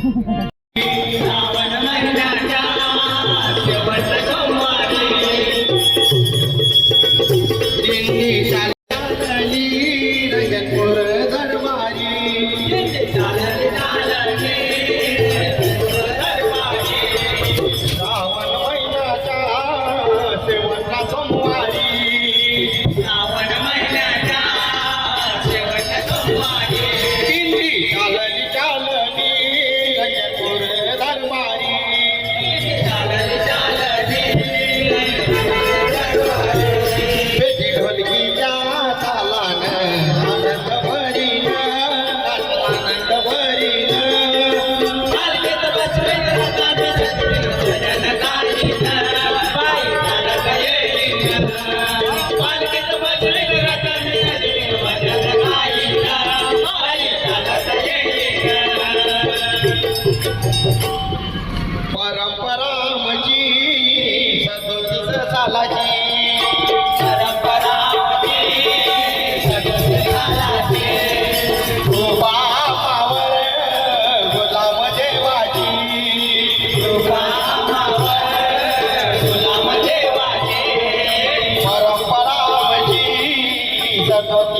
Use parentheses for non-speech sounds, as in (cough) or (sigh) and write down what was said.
(laughs) (laughs) सावन महिन्याच्या no